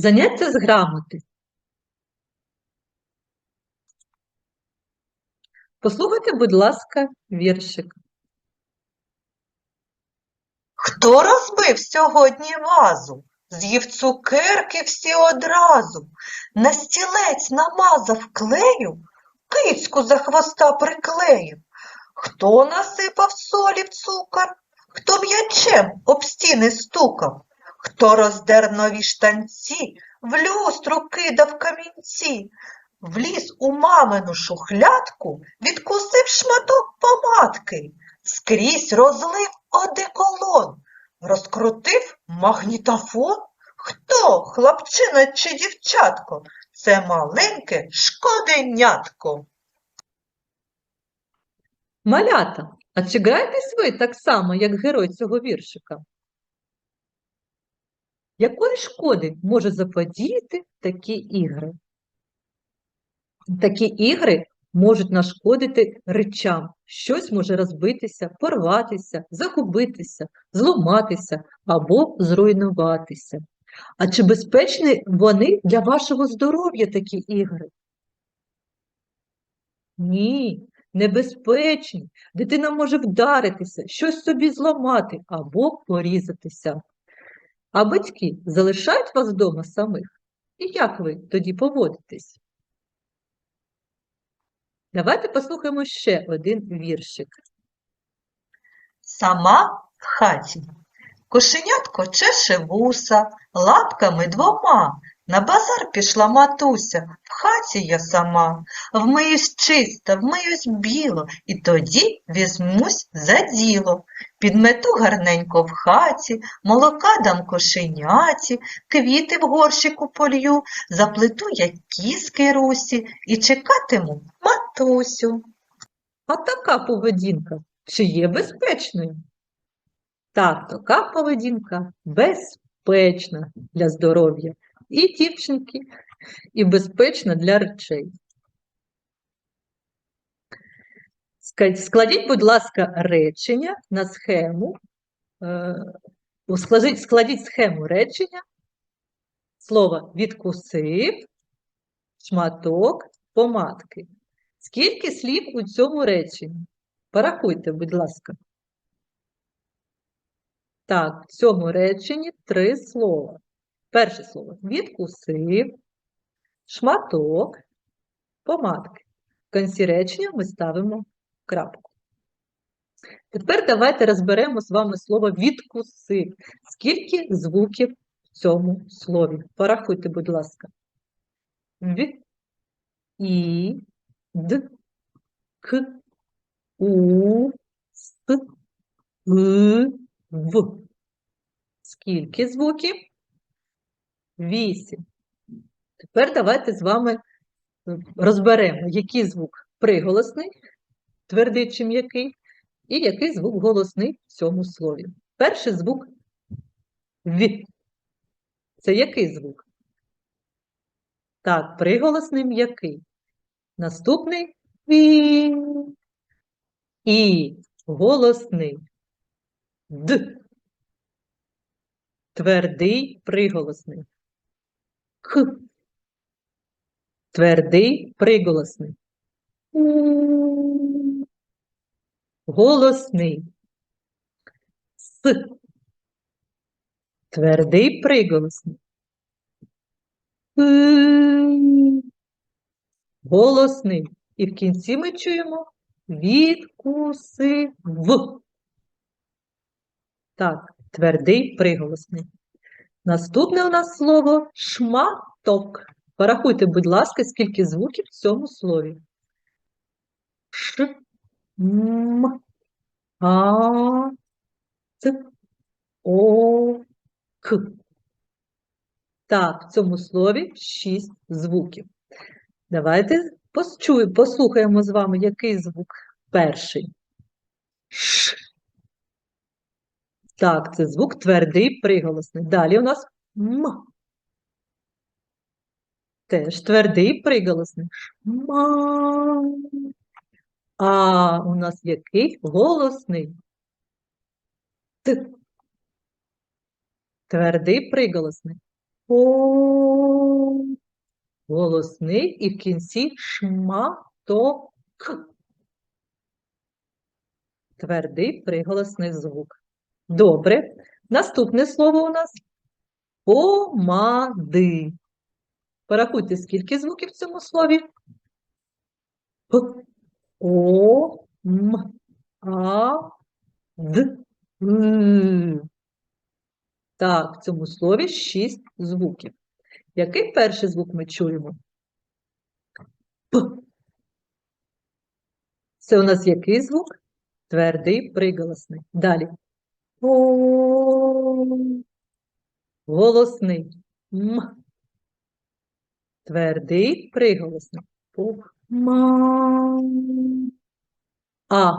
Заняття з грамоти. Послухайте, будь ласка, віршик. Хто розбив сьогодні вазу? З'їв цукерки всі одразу. На стілець намазав клею, кицьку за хвоста приклеїв. Хто насипав солі в цукор? Хто м'ячем об стіни стукав? Хто роздер нові штанці, в люстру кидав камінці? Вліз у мамину шухлядку, відкусив шматок помадки, скрізь розлив одеколон, розкрутив магнітофон. Хто, хлопчина чи дівчатко? Це маленьке шкоденятко. Малята, а чи граєтесь ви так само, як герой цього віршика? Якої шкоди може заподіяти такі ігри? Такі ігри можуть нашкодити речам. Щось може розбитися, порватися, загубитися, зламатися або зруйнуватися. А чи безпечні вони для вашого здоров'я такі ігри? Ні, небезпечні. Дитина може вдаритися, щось собі зламати або порізатися. А батьки залишають вас вдома самих? І як ви тоді поводитесь? Давайте послухаємо ще один віршик. Сама в хаті. Кошенятко чеше вуса, лапками двома. На базар пішла матуся, в хаті я сама. Вмиюсь чисто, вмиюсь біло, і тоді візьмусь за діло. Підмету гарненько в хаті, молока дам кошеняті, квіти в горщику полью, заплету я кіски русі і чекатиму матусю. А така поведінка чи є безпечною? Так, така поведінка безпечна для здоров'я і дівчинки, і безпечна для речей. Складіть, будь ласка, речення на схему. е, Складіть, складіть схему речення. Слово відкусив, шматок, помадки. Скільки слів у цьому реченні? Порахуйте, будь ласка. Так, в цьому реченні три слова. Перше слово відкусив, шматок, помадки. В кінці речення ми ставимо крапку. Тепер давайте розберемо з вами слово відкусив. Скільки звуків в цьому слові? Порахуйте, будь ласка. В, І, Д, К, У, С, Г, В. Скільки звуків? Вісім. Тепер давайте з вами розберемо, який звук приголосний, твердий чи м'який, і який звук голосний в цьому слові. Перший звук В. Це який звук? Так, приголосний м'який. Наступний Ві. І голосний Д. Твердий приголосний. К. Твердий приголосний. Голосний. С. Твердий приголосний. Голосний. І в кінці ми чуємо відкусив. Так, твердий приголосний. Наступне у нас слово шматок. Порахуйте, будь ласка, скільки звуків в цьому слові. Ш, М, А, Ц, О, К. Так, в цьому слові шість звуків. Давайте послухаємо з вами, який звук перший. Ш. Так, це звук твердий приголосний. Далі у нас М. Теж твердий приголосний. Ма. А у нас який голосний? Т. Твердий приголосний. О. голосний і в кінці шматок. Твердий приголосний звук. Добре. Наступне слово у нас помади. Порахуйте, скільки звуків в цьому слові? П, О, М, А, Д, М. Так, в цьому слові шість звуків. Який перший звук ми чуємо? П. Це у нас який звук? Твердий приголосний. Далі. Голосний. М. Твердий приголосний. По. Ма. А.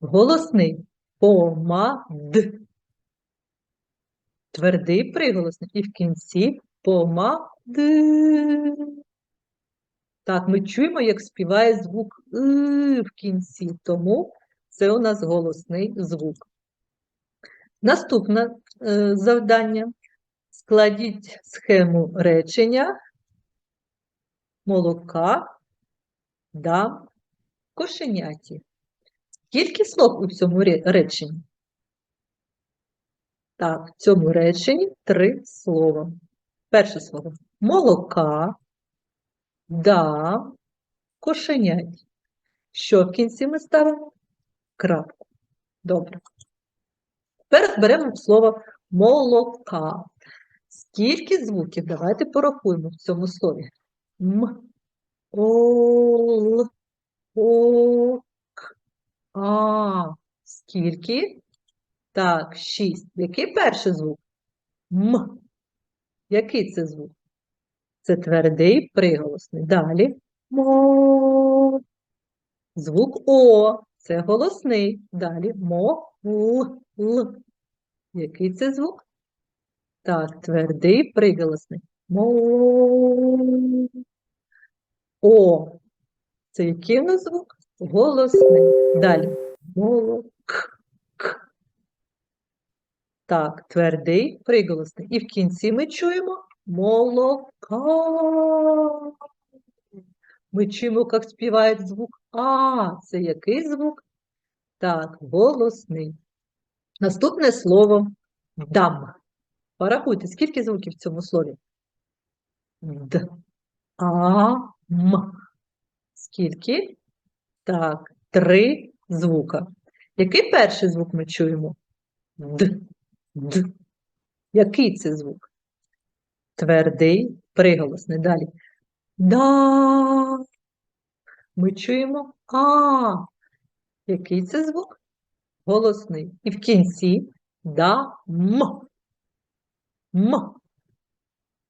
Голосний. Помад. Твердий приголосний. І в кінці помад. Так, ми чуємо, як співає звук «и» в кінці, тому це у нас голосний звук. Наступне е, завдання. Складіть схему речення молока дам кошеняті. Скільки слов у цьому реченні? Так, в цьому реченні три слова. Перше слово молока дам кошеняті. Що в кінці ми ставимо? Крапку. Добре. Тепер беремо слово молока. Скільки звуків? Давайте порахуємо в цьому слові. М, ол, о, к, а. Скільки? Так, шість. Який перший звук? М. Який це звук? Це твердий приголосний. Далі. Мо. Звук О. Це голосний. Далі. Мо, л, л. Який це звук? Так, твердий приголосний. Мо. О. Це який у нас звук? Голосний. Далі. Молок. Так, твердий приголосний. І в кінці ми чуємо молока. Ми чуємо, як співає звук А. Це який звук? Так, голосний. Наступне слово дам. Порахуйте, скільки звуків в цьому слові? Д. А. М. Скільки? Так, три звука. Який перший звук ми чуємо? Д. Д. Який це звук? Твердий, приголосний. Далі. Да. Ми чуємо А. Який це звук? Голосний. І в кінці да м. М.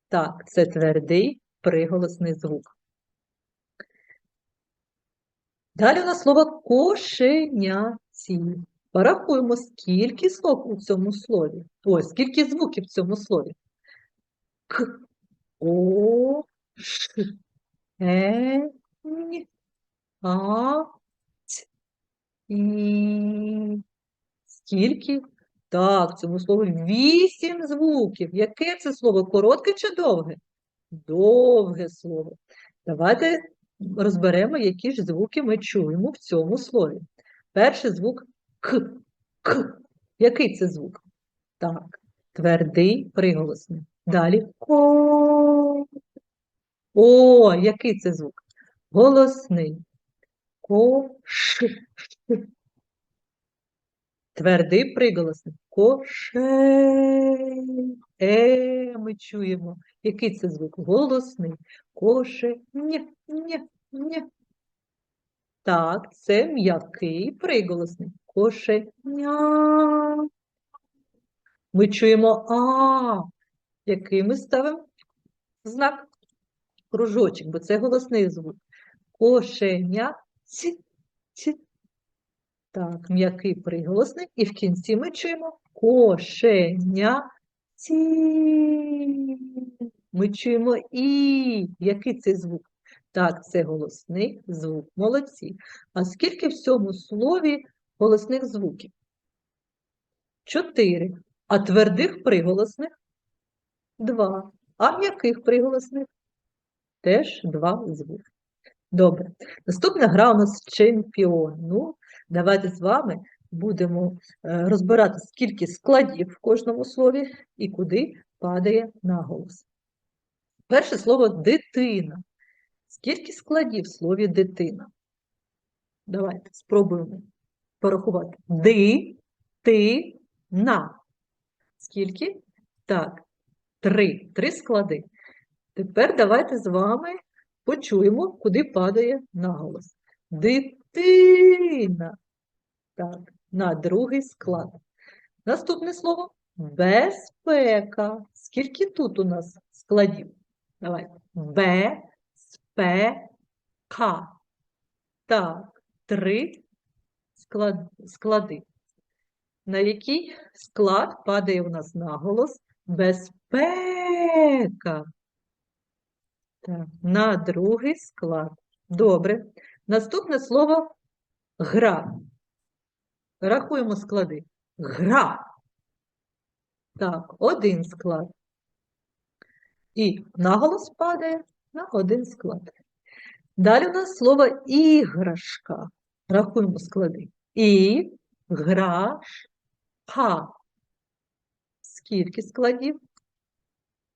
Так, це твердий приголосний звук. Далі у нас слово кошеняці. Порахуємо, скільки слов у цьому слові. Ой, скільки звуків в цьому слові. К, О, Ш, Е, Н, А, І. Скільки? Так, цьому слові вісім звуків. Яке це слово? Коротке чи довге? Довге слово. Давайте розберемо, які ж звуки ми чуємо в цьому слові. Перший звук К. К. Який це звук? Так, твердий приголосний. Далі Ко. О, який це звук? Голосний. Ко. Ш. Ш. Твердий приголосний. Кошей. Е, ми чуємо. Який це звук? Голосний. Коше. Нє, нє, нє. Так, це м'який приголосний. Кошеня. Ми чуємо А. Який ми ставимо знак? Кружочок, бо це голосний звук. Кошеня. Ці, ці. Так, м'який приголосний. І в кінці ми чуємо кошеня. Ці. Ми чуємо І. Який це звук? Так, це голосний звук. Молодці. А скільки в цьому слові голосних звуків? Чотири. А твердих приголосних? Два. А м'яких приголосних? Теж два звуки. Добре. Наступна гра у нас чемпіон. Ну, давайте з вами будемо е, розбирати, скільки складів в кожному слові і куди падає наголос. Перше слово дитина. Скільки складів в слові дитина? Давайте спробуємо порахувати. Ди, ти, на. Скільки? Так, три. Три склади. Тепер давайте з вами почуємо, куди падає наголос. Дитина. Так, на другий склад. Наступне слово безпека. Скільки тут у нас складів? Давайте. Безпека. Так, три склад, склади. На який склад падає у нас наголос? Безпека. Так, на другий склад. Добре. Наступне слово гра. Рахуємо склади. Гра. Так, один склад. І наголос падає на один склад. Далі у нас слово іграшка. Рахуємо склади. І, грашка. Скільки складів?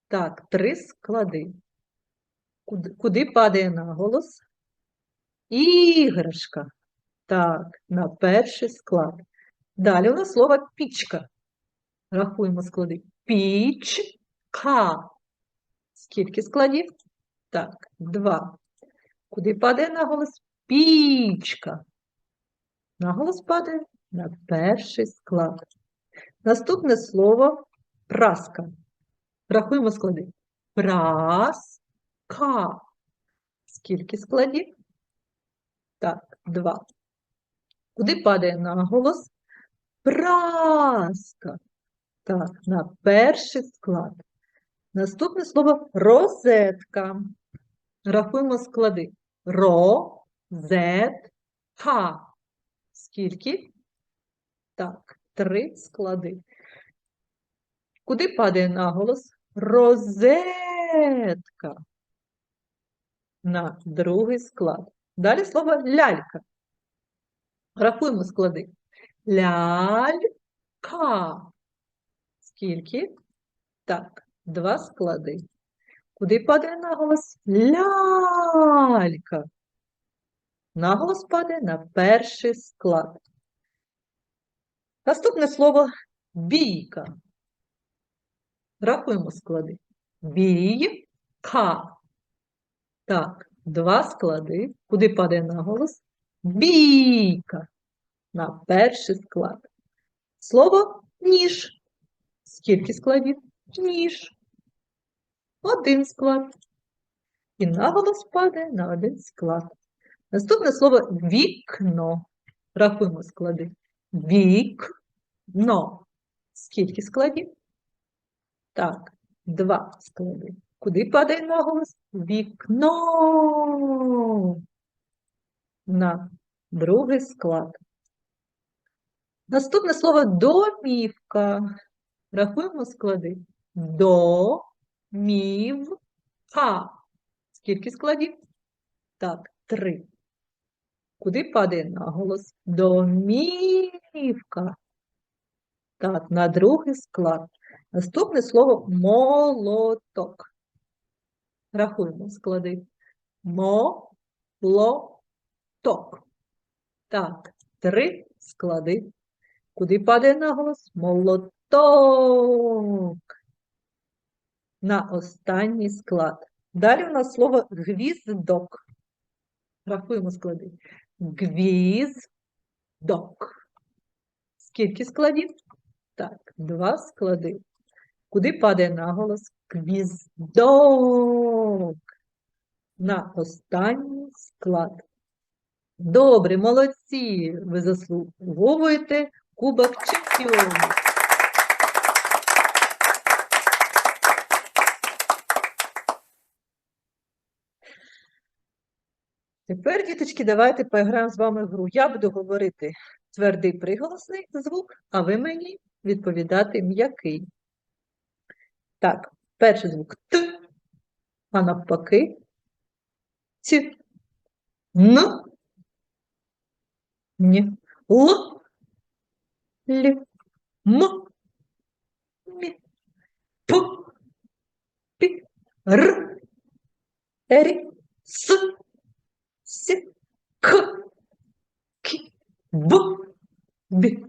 Так, три склади. Куди, куди падає наголос? Іграшка. Так, на перший склад. Далі у нас слово пічка. Рахуємо склади. Пічка. Скільки складів? Так, два. Куди падає наголос? Пічка. Наголос падає на перший склад. Наступне слово праска. Рахуємо склади. Праска. Скільки складів? Так, два. Куди падає наголос? Праска. Так, на перший склад. Наступне слово розетка. Рахуємо склади. Ро-зет-ка. Скільки? Так, три склади. Куди падає наголос? Розетка. На другий склад. Далі слово лялька. Рахуємо склади. Лялька. Скільки? Так, два склади. Куди падає наголос? Лялька. Наголос падає на перший склад. Наступне слово бійка. Рахуємо склади. Бійка. Так, два склади. Куди падає наголос? Бійка. На перший склад. Слово ніж. Скільки складів? Ніж. Один склад. І наголос падає на один склад. Наступне слово вікно. Рахуємо склади. Вікно. Скільки складів? Так, два склади. Куди падає наголос? Вікно. На другий склад. Наступне слово домівка. Рахуємо склади. Домівка. Скільки складів? Так, три. Куди падає наголос? Домівка. Так, на другий склад. Наступне слово молоток. Рахуємо склади. Молоток. Так, три склади. Куди падає наголос? Молоток. На останній склад. Далі у нас слово гвіздок. Рахуємо склади. Гвіздок. Скільки складів? Так, два склади. Куди падає наголос? Гвіздок. На останній склад. Добре, молодці! Ви заслуговуєте Кубок чемпіонів. Тепер, діточки, давайте поіграємо з вами в гру. Я буду говорити твердий приголосний звук, а ви мені відповідати м'який. Так, перший звук Т, а навпаки ці, н, ні, л, лі, м, мі, п, пі, р, рі, с, с, к, к, б, б.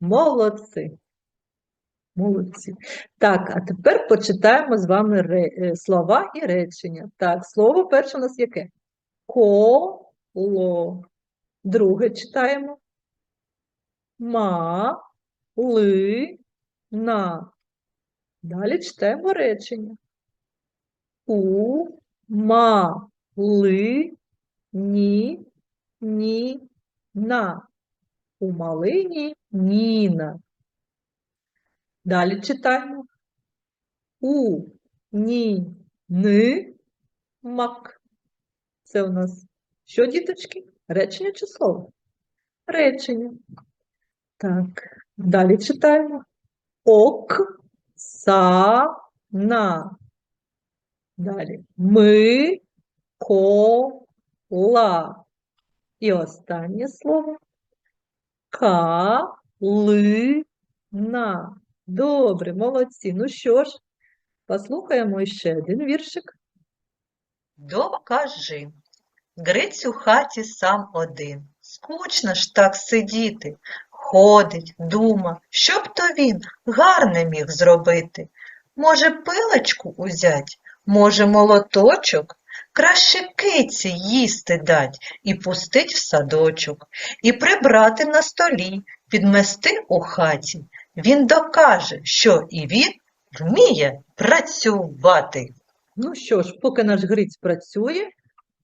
Молодці. Молодці. Так, а тепер почитаємо з вами ре- е, слова і речення. Так, слово перше у нас яке? Коло. Друге читаємо. Ма, ли, на. Далі читаємо речення. У, ма, ли, ні, ні, на. У малині Ніна. Далі читаємо. У, ні, ни, мак. Це у нас що, діточки? Речення чи слово? Речення. Так, далі читаємо. Ок, са, на. Далі. Ми, ко, ла. І останнє слово. Ка, ли, на. Добре, молодці. Ну що ж, послухаємо ще один віршик. Докажи. Гриць у хаті сам один. Скучно ж так сидіти. Ходить, дума, що б то він гарне міг зробити. Може, пилочку узять, може, молоточок? Краще киці їсти дать і пустить в садочок, і прибрати на столі, підмести у хаті. Він докаже, що і він вміє працювати. Ну що ж, поки наш Гриць працює,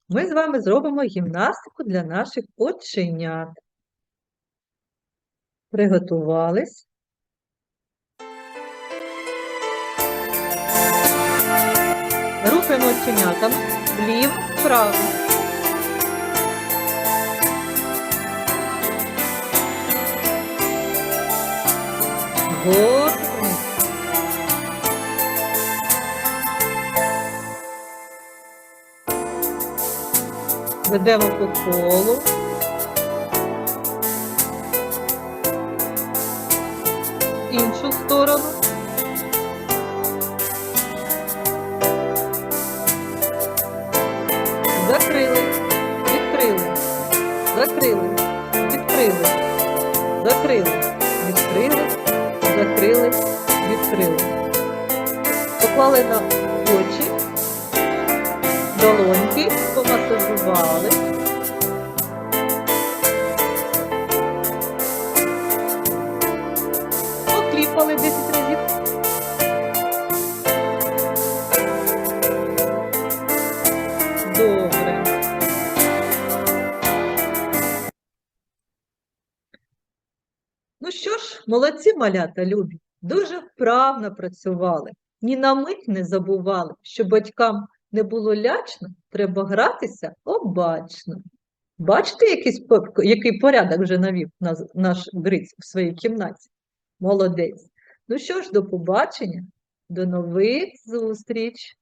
ми з вами зробимо гімнастику для наших оченят. Приготувались. Рухаємо оченятами вліво, вправо. Вгору. Ведемо по колу. Іншу сторону. На очі долоньки, помасажували. Покліпали 10 разів. Добре. Ну що ж, молодці малята любі, дуже вправно працювали. Ні на мить не забували, що батькам не було лячно, треба гратися обачно. Бачите, якийсь, який порядок вже навів наш Гриць в своїй кімнаті? Молодець. Ну що ж, до побачення, до нових зустріч!